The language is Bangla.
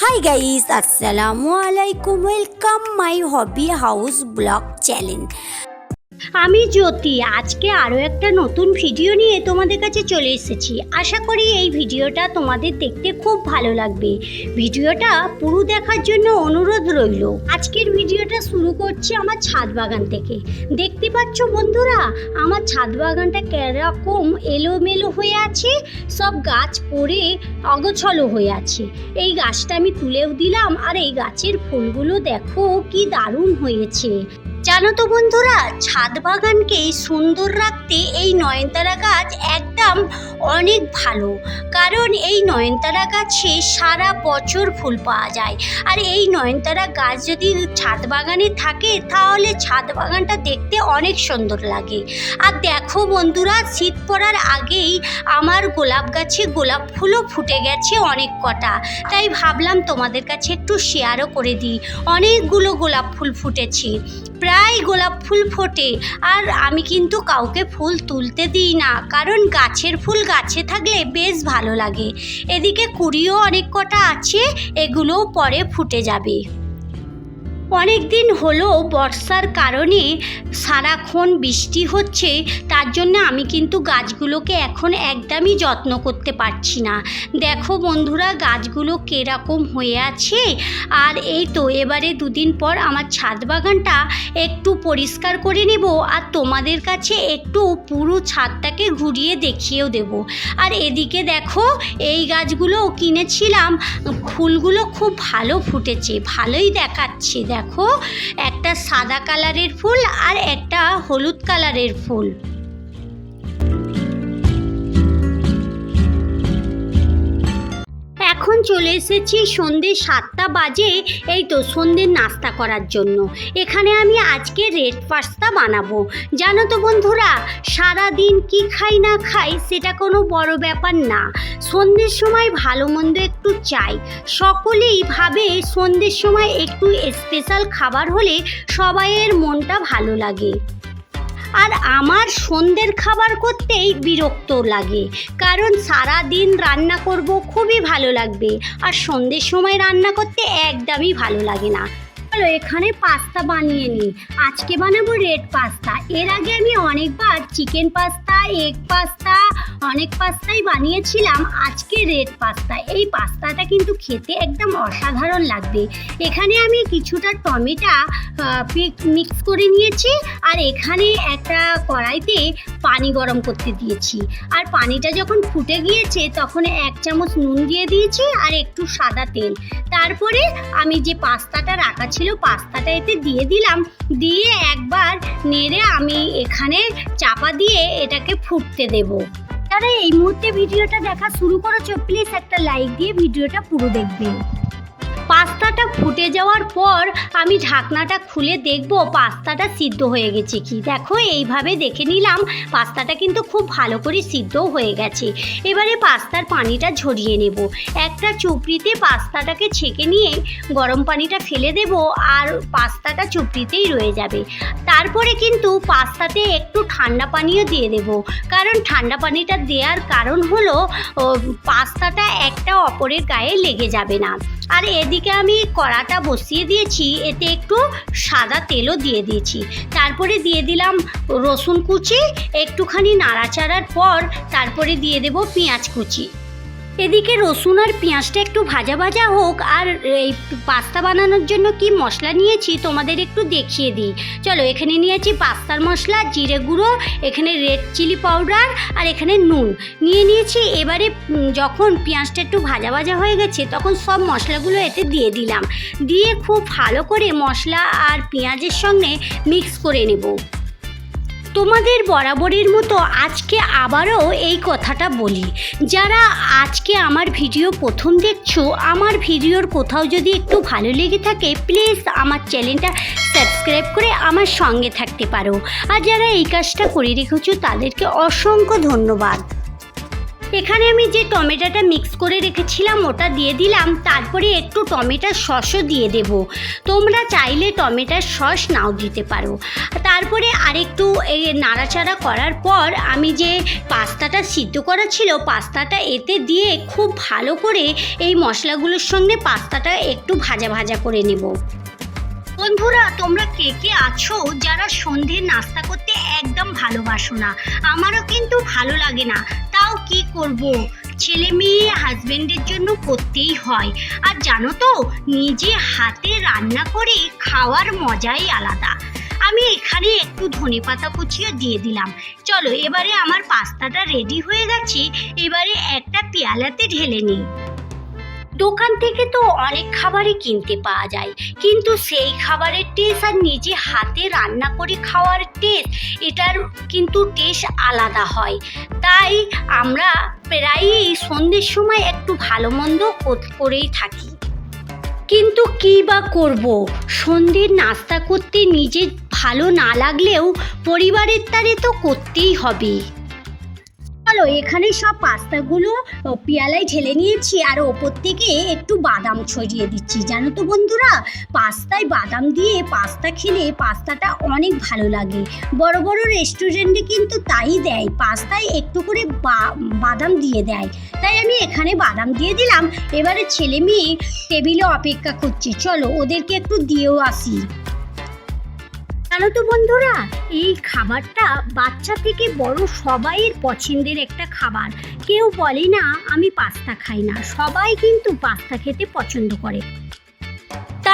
Hi guys, Assalamu alaikum. Welcome my hobby house Block challenge. আমি জ্যোতি, আজকে আরও একটা নতুন ভিডিও নিয়ে তোমাদের কাছে চলে এসেছি। আশা করি এই ভিডিওটা তোমাদের দেখতে খুব ভালো লাগবে। ভিডিওটা পুরো দেখার জন্য অনুরোধ রইল। আজকের ভিডিওটা শুরু করছি আমার ছাদ বাগান থেকে। দেখতে পাচ্ছ বন্ধুরা, আমার ছাদ বাগানটা কেরকম এলোমেলো হয়ে আছে, সব গাছ পড়ে অগছলো হয়ে আছে। এই গাছটা আমি তুলেও দিলাম, আর এই গাছের ফুলগুলো দেখো কি দারুণ হয়েছে। জানো তো বন্ধুরা, ছাদ বাগানকে সুন্দর রাখতে এই নয়নতারা গাছ একদম অনেক ভালো। কারণ এই নয়নতারা গাছে সারা বছর ফুল পাওয়া যায়। আর এই নয়নতারা গাছ যদি ছাদ বাগানে থাকে, তাহলে ছাদ বাগানটা দেখতে অনেক সুন্দর লাগে। আর দেখো বন্ধুরা, শীত পড়ার আগেই আমার গোলাপ গাছে গোলাপ ফুলও ফুটে গেছে অনেক কটা। তাই ভাবলাম তোমাদের কাছে একটু শেয়ারও করে দিই। অনেকগুলো গোলাপ ফুল ফুটেছে। প্রায় গোলাপ ফুল ফোটে। আর আমি কিন্তু কাউকে ফুল তুলতে দিই না, কারণ গাছের ফুল গাছে থাকলে বেশ ভালো লাগে। এদিকে কুড়িও অনেক কটা আছে, এগুলোও পরে ফুটে যাবে। অনেক দিন হলো বর্ষার কারণে সারাক্ষণ বৃষ্টি হচ্ছে, তার জন্য আমি কিন্তু গাছগুলোকে এখন একদমই যত্ন করতে পারছি না। দেখো বন্ধুরা, গাছগুলো কীরকম হয়ে আছে। আর এই তো, এবারে দুদিন পর আমার ছাদ বাগানটা একটু পরিষ্কার করে নেব আর তোমাদের কাছে একটু পুরো ছাদটাকে ঘুরিয়ে দেখিয়েও দেব। আর এদিকে দেখো, এই গাছগুলো কিনেছিলাম। ফুলগুলো খুব ভালো ফুটেছে, ভালোই দেখাচ্ছে, দেখো। একটা সাদা কালারের ফুল আর একটা হলুদ কালারের ফুল। এখন চলে এসেছি সন্ধ্যে সাতটা বাজে, এই তো সন্ধ্যের নাস্তা করার জন্য। এখানে আমি আজকে রেড পাস্তা বানাবো। জানো তো বন্ধুরা সারা দিন কি খাই না খাই সেটা কোনো বড় ব্যাপার না। সন্ধ্যের সময় ভালো মন্দ একটু চাই। সকলেই ভাবে সন্ধ্যের সময় একটু স্পেশাল খাবার হলে সবাইয়ের মনটা ভালো লাগে। আর আমার সন্ধ্যের খাবার করতেই বিরক্ত লাগে। কারণ সারা দিন রান্না করব খুবই ভালো লাগবে, আর সন্ধ্যের সময় রান্না করতে একদমই ভালো লাগে না। চলো এখানে পাস্তা বানিয়ে নিই। আজকে বানাবো রেড পাস্তা। এর আগে আমি অনেকবার চিকেন পাস্তা, এগ পাস্তা, অনেক পাস্তাই বানিয়েছিলাম। আজকে রেড পাস্তা। এই পাস্তাটা কিন্তু খেতে একদম অসাধারণ লাগবে। এখানে আমি কিছুটা টমেটো মিক্স করে নিয়েছি। আর এখানে একটা কড়াইতে পানি গরম করতে দিয়েছি। আর পানিটা যখন ফুটে গিয়েছে, তখন এক চামচ নুন দিয়ে দিয়েছি আর একটু সাদা তেল। তারপরে আমি যে পাস্তাটা রাখা ছিল, পাস্তাটা এতে দিয়ে দিলাম। দিয়ে একবার নেড়ে আমি এখানে চাপা দিয়ে এটাকে ফুটতে দেবো। যারা এই মুহূর্তে ভিডিওটা দেখা শুরু করেছ প্লিজ একটা লাইক দিয়ে ভিডিওটা পুরো দেখবে পাস্তাটা ফুটে যাওয়ার পর আমি ঢাকনাটা খুলে দেখব পাস্তাটা সিদ্ধ হয়ে গেছে কি। দেখো, এইভাবে দেখে নিলাম, পাস্তাটা কিন্তু খুব ভালো করে সিদ্ধও হয়ে গেছে। এবারে পাস্তার পানিটা ঝরিয়ে নেব। একটা চুপড়িতে পাস্তাটাকে ছেঁকে নিয়ে গরম পানিটা ফেলে দেব আর পাস্তাটা চুপড়িতেই রয়ে যাবে। তারপরে কিন্তু পাস্তাতে একটু ঠান্ডা পানিও দিয়ে দেব। কারণ ঠান্ডা পানিটা দেওয়ার কারণ হলো পাস্তাটা একটা অপরের গায়ে লেগে যাবে না। আর এদিকে আমি কড়াটা বসিয়ে দিয়েছি, এতে একটু সাদা তেলও দিয়ে দিয়েছি। তারপরে দিয়ে দিলাম রসুন কুচি, একটুখানি নাড়াচাড়ার পর তারপরে দিয়ে দেব পেঁয়াজ কুচি। এদিকে রসুন আর পেঁয়াজটা একটু ভাজা ভাজা হোক, আর এই পাস্তা বানানোর জন্য কি মশলা নিয়েছি তোমাদের একটু দেখিয়ে দিই। চলো, এখানে নিয়েছি পাস্তার মশলা, জিরে গুঁড়ো, এখানে রেড চিলি পাউডার, আর এখানে নুন। নিয়ে নিয়েছি, এবারে যখন পেঁয়াজটা একটু ভাজা ভাজা হয়ে গেছে, তখন সব মশলাগুলো এতে দিয়ে দিলাম। দিয়ে খুব ভালো করে মশলা আর পেঁয়াজের সঙ্গে মিক্স করে নেব। তোমাদের বরাবরের মতো আজকে আবারও এই কথাটা বলি। যারা আজকে আমার ভিডিও প্রথম দেখছ, আমার ভিডিওর কোথাও যদি একটু ভালো লেগে থাকে প্লিজ আমার চ্যানেলটা সাবস্ক্রাইব করে আমার সঙ্গে থাকতে পারো। আর যারা এই কাজটা করে রেখেছো, তাদেরকে অসংখ্য ধন্যবাদ। এখানে আমি যে টমেটোটা মিক্স করে রেখেছিলাম, ওটা দিয়ে দিলাম। তারপরে একটু টমেটোর সসও দিয়ে দেব। তোমরা চাইলে টমেটোর সস নাও দিতে পারো। তারপরে আরেকটু এই নাড়াচাড়া করার পর আমি যে পাস্তাটা সিদ্ধ করা ছিল, পাস্তাটা এতে দিয়ে খুব ভালো করে এই মশলাগুলোর সঙ্গে পাস্তাটা একটু ভাজা ভাজা করে নেব। বন্ধুরা, তোমরা কে কে আছো যারা সন্ধে নাস্তা করতে একদম ভালোবাসো না? আমারও কিন্তু ভালো লাগে না। তাও কি করব? ছেলে মেয়ে হাজবেন্ডের জন্য করতেই হয়। আর জানো তো, নিজে হাতে রান্না করে খাওয়ার মজাই আলাদা। আমি এখানে একটু ধনে পাতা কুচিও দিয়ে দিলাম। চলো, এবারে আমার পাস্তাটা রেডি হয়ে গেছে। এবারে একটা পেয়ালাতে ঢেলে নিই। দোকান থেকে তো অনেক খাবারই কিনতে পাওয়া যায়। কিন্তু সেই খাবারের টেস্ট আর নিজে হাতে রান্না করে খাওয়ার টেস্ট এটার কিন্তু টেস্ট আলাদা হয়। তাই আমরা প্রায়ই সন্ধ্যের সময় একটু ভালো মন্দ করেই থাকি। কিন্তু কী বা করব? সন্ধ্যের নাস্তা করতে নিজে ভালো না লাগলেও পরিবারের তারে তো করতেই হবে। চলো, এখানে সব পাস্তাগুলো পেয়ালায় ঢেলে নিয়েছি, আর ওপর থেকে একটু বাদাম ছড়িয়ে দিচ্ছি। জানো তো বন্ধুরা, পাস্তায় বাদাম দিয়ে পাস্তা খেলে পাস্তাটা অনেক ভালো লাগে। বড় বড় রেস্টুরেন্টে কিন্তু তাই দেয়, পাস্তায় একটু করে বাদাম দিয়ে দেয়। তাই আমি এখানে বাদাম দিয়ে দিলাম। এবারে ছেলে মেয়ে টেবিলে অপেক্ষা করছে। চলো, ওদেরকে একটু দিয়েও আসি। জানো তো বন্ধুরা, এই খাবারটা বাচ্চা থেকে বড় সবাইয়ের পছন্দের একটা খাবার। কেউ বলে না, আমি পাস্তা খাই না। সবাই কিন্তু পাস্তা খেতে পছন্দ করে।